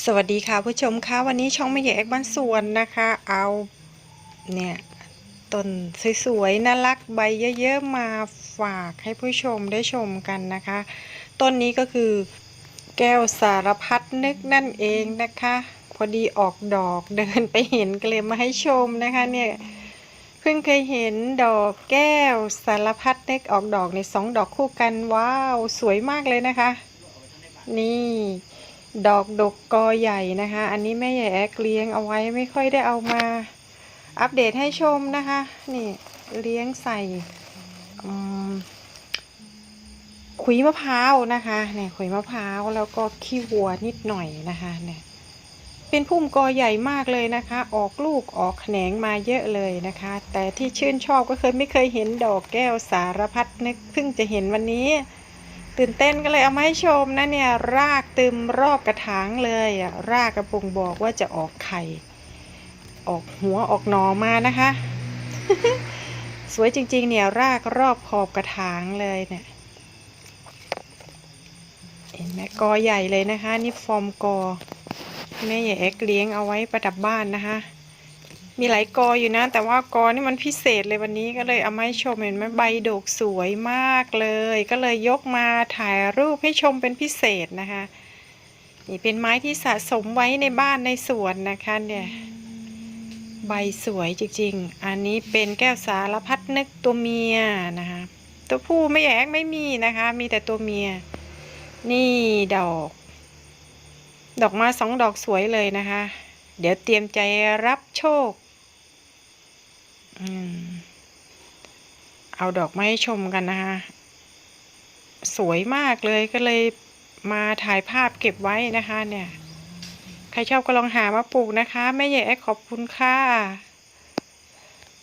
สวัสดีค่ะผู้ชมคะวันนี้ช่องไม่ใหญ่เอกบ้านสวนนะคะ เอาเนี่ยต้นสวยๆน่ารักใบเยอะๆมาฝากให้ผู้ชมได้ชมกันนะคะ ต้นนี้ก็คือแก้วสารพัดนึกนั่นเองนะคะ พอดีออกดอกเดินไปเห็นก็เลยมาให้ชมนะคะเนี่ยเพิ่งเคยเห็นดอกแก้วสารพัดนึกออกดอกในสองดอกคู่กันว้าวสวยมากเลยนะคะ นี่ ดอกดกกอใหญ่นะคะ อันนี้แม่ใหญ่แอกเลี้ยงเอาไว้ไม่ค่อยได้เอามา อัปเดตให้ชมนะคะ นี่เลี้ยงใส่ขุยมะพร้าวนะคะเนี่ยขุยมะพร้าวแล้วก็ขี้วัวนิดหน่อยนะคะเนี่ยเป็นพุ่มกอใหญ่มากเลยนะคะ ออกลูกออกแขนงมาเยอะเลยนะคะ แต่ที่ชื่นชอบก็เคยไม่เคยเห็นดอกแก้วสารพัดนึกเพิ่งจะเห็นวันนี้ ตื่นเต้นก็เลยเอามาให้ชมนะเนี่ย รากตึมรอบกระถางเลยอะรากกระปุงบอกว่าจะออกไข่ ออกหัวออกหนอมานะคะ สวยจริง ๆ เนี่ยรากรอบขอบกระถางเลยเนี่ยเห็นไหมกอใหญ่เลยนะคะ นี่ฟอร์มกอแม่ใหญ่เอ็กเลี้ยงเอาไว้ประดับบ้านนะคะ มีหลายกออยู่นะ แต่ว่ากอนี่มันพิเศษเลยวันนี้ก็เลยเอามาให้ชมเห็นไหมใบดกสวยมากเลย ก็เลยยกมาถ่ายรูปให้ชมเป็นพิเศษนะคะ นี่เป็นไม้ที่สะสมไว้ในบ้านในสวนนะคะเนี่ยใบสวยจริงๆ อันนี้เป็นแก้วสารพัดนึกตัวเมียนะคะ ตัวผู้ไม่แยกไม่มีนะคะ มีแต่ตัวเมีย นี่ดอก ดอกมาสองดอกสวยเลยนะคะ เดี๋ยวเตรียมใจรับโชค เอาดอกมาให้ชมกันนะคะ สวยมากเลยก็เลยมาถ่ายภาพเก็บไว้นะคะ เนี่ย ใครชอบก็ลองหามาปลูกนะคะแม่ใหญ่แอขอบคุณค่ะ